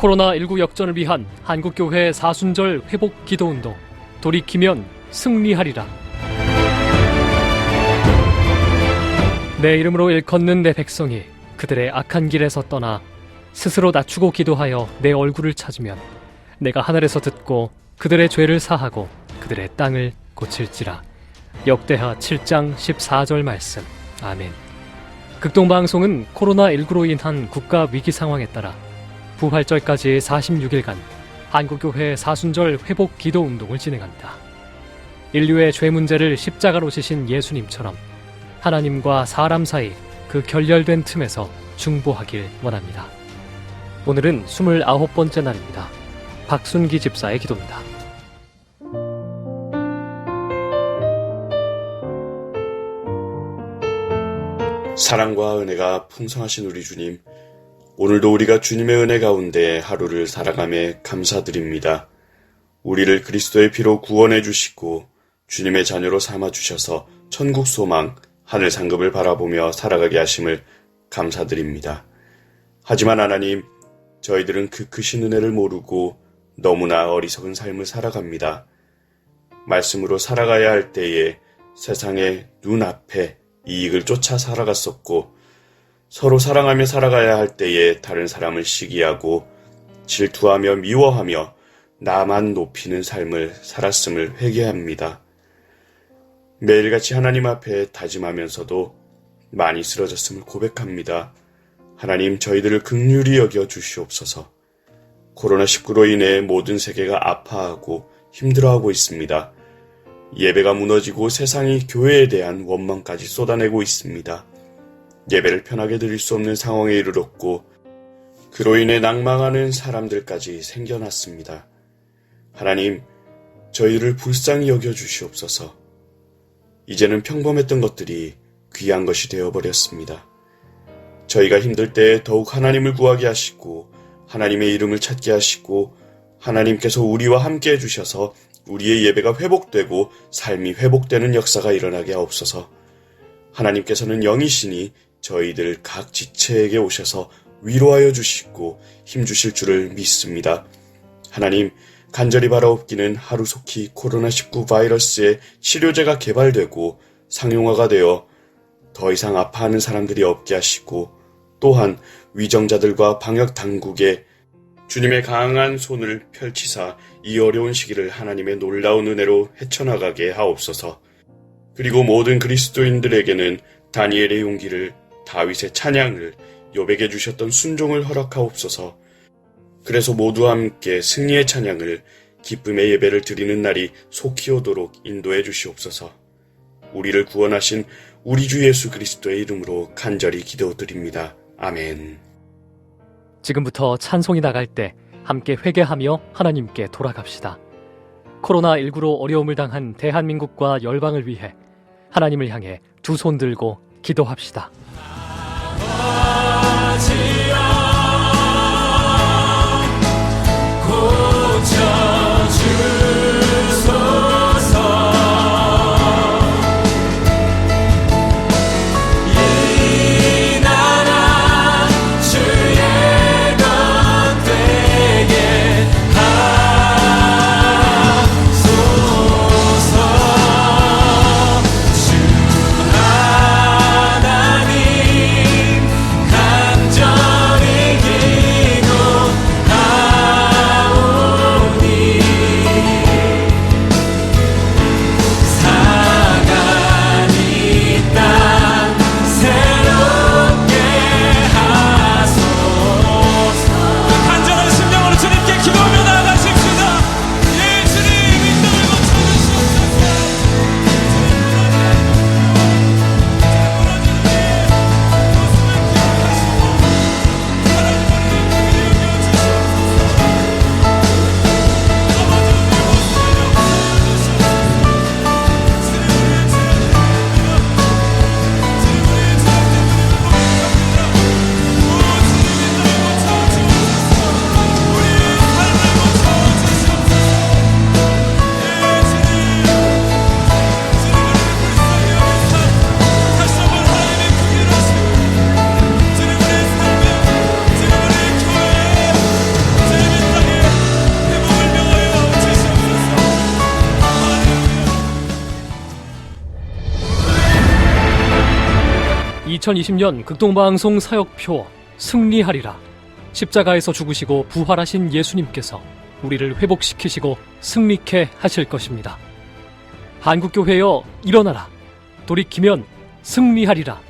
코로나19 역전을 위한 한국교회 사순절 회복 기도 운동 돌이키면 승리하리라. 내 이름으로 일컫는 내 백성이 그들의 악한 길에서 떠나 스스로 낮추고 기도하여 내 얼굴을 찾으면 내가 하늘에서 듣고 그들의 죄를 사하고 그들의 땅을 고칠지라. 역대하 7장 14절 말씀. 아멘. 극동방송은 코로나19로 인한 국가 위기 상황에 따라 부활절까지 46일간 한국교회 사순절 회복 기도 운동을 진행합니다. 인류의 죄 문제를 십자가로 지신 예수님처럼 하나님과 사람 사이 그 결렬된 틈에서 중보하길 원합니다. 오늘은 29번째 날입니다. 박순기 집사의 기도입니다. 사랑과 은혜가 풍성하신 우리 주님, 오늘도 우리가 주님의 은혜 가운데 하루를 살아감에 감사드립니다. 우리를 그리스도의 피로 구원해 주시고 주님의 자녀로 삼아 주셔서 천국 소망, 하늘 상급을 바라보며 살아가게 하심을 감사드립니다. 하지만 하나님, 저희들은 그 크신 은혜를 모르고 너무나 어리석은 삶을 살아갑니다. 말씀으로 살아가야 할 때에 세상의 눈앞에 이익을 쫓아 살아갔었고 서로 사랑하며 살아가야 할 때에 다른 사람을 시기하고 질투하며 미워하며 나만 높이는 삶을 살았음을 회개합니다. 매일같이 하나님 앞에 다짐하면서도 많이 쓰러졌음을 고백합니다. 하나님 저희들을 극률히 여겨 주시옵소서. 코로나19로 인해 모든 세계가 아파하고 힘들어하고 있습니다. 예배가 무너지고 세상이 교회에 대한 원망까지 쏟아내고 있습니다. 예배를 편하게 드릴 수 없는 상황에 이르렀고, 그로 인해 낭망하는 사람들까지 생겨났습니다. 하나님, 저희를 불쌍히 여겨 주시옵소서. 이제는 평범했던 것들이 귀한 것이 되어버렸습니다. 저희가 힘들 때 더욱 하나님을 구하게 하시고, 하나님의 이름을 찾게 하시고, 하나님께서 우리와 함께 해주셔서 우리의 예배가 회복되고 삶이 회복되는 역사가 일어나게 하옵소서. 하나님께서는 영이시니 저희들 각 지체에게 오셔서 위로하여 주시고 힘 주실 줄을 믿습니다. 하나님, 간절히 바라옵기는 하루속히 코로나19 바이러스의 치료제가 개발되고 상용화가 되어 더 이상 아파하는 사람들이 없게 하시고 또한 위정자들과 방역 당국의 주님의 강한 손을 펼치사 이 어려운 시기를 하나님의 놀라운 은혜로 헤쳐나가게 하옵소서. 그리고 모든 그리스도인들에게는 다니엘의 용기를 다윗의 찬양을 요백해 주셨던 순종을 허락하옵소서. 그래서 모두 함께 승리의 찬양을 기쁨의 예배를 드리는 날이 속히 오도록 인도해 주시옵소서. 우리를 구원하신 우리 주 예수 그리스도의 이름으로 간절히 기도드립니다. 아멘. 지금부터 찬송이 나갈 때 함께 회개하며 하나님께 돌아갑시다. 코로나19로 어려움을 당한 대한민국과 열방을 위해 하나님을 향해 두 손 들고 기도합시다. 2020년 극동방송 사역표 승리하리라. 십자가에서 죽으시고 부활하신 예수님께서 우리를 회복시키시고 승리케 하실 것입니다. 한국교회여 일어나라. 돌이키면 승리하리라.